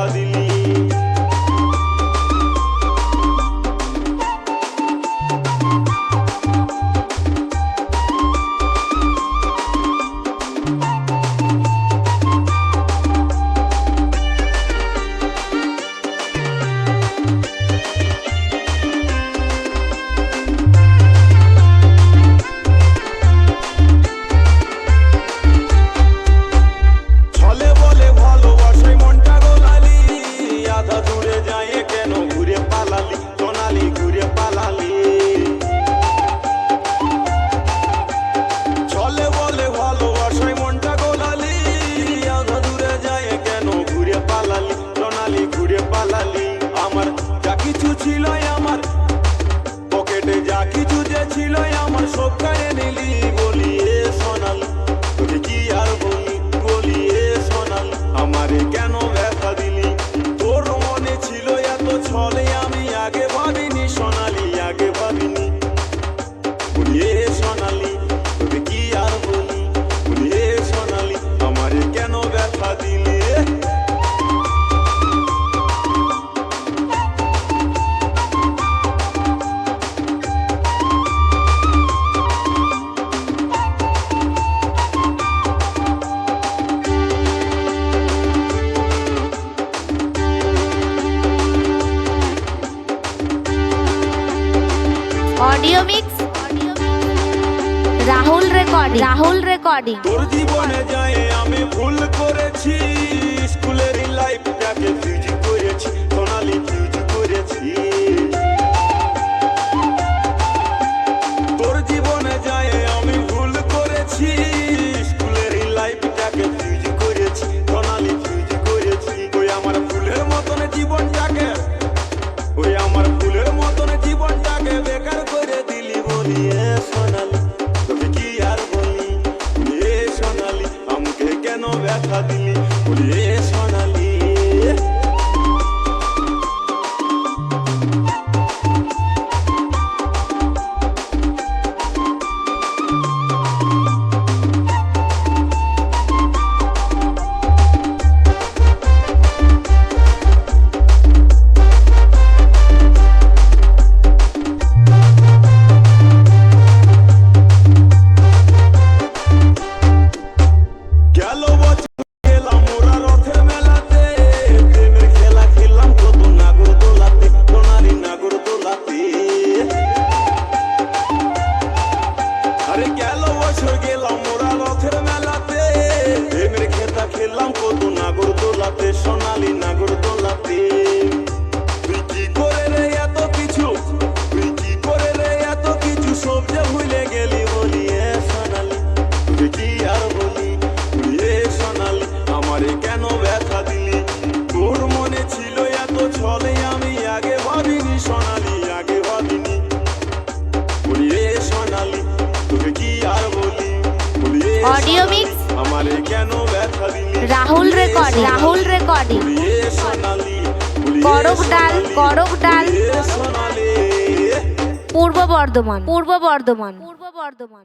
সাদিলি ছিল আমার সব কারে নিলি audio mix Rahul recording Rahul recording তোর জীবনে যায় আমি ভুল করেছি। Academy audio mix Rahul record Rahul recording করক ডাল করক ডাল পূর্ব বর্ধমান পূর্ব বর্ধমান পূর্ব বর্ধমান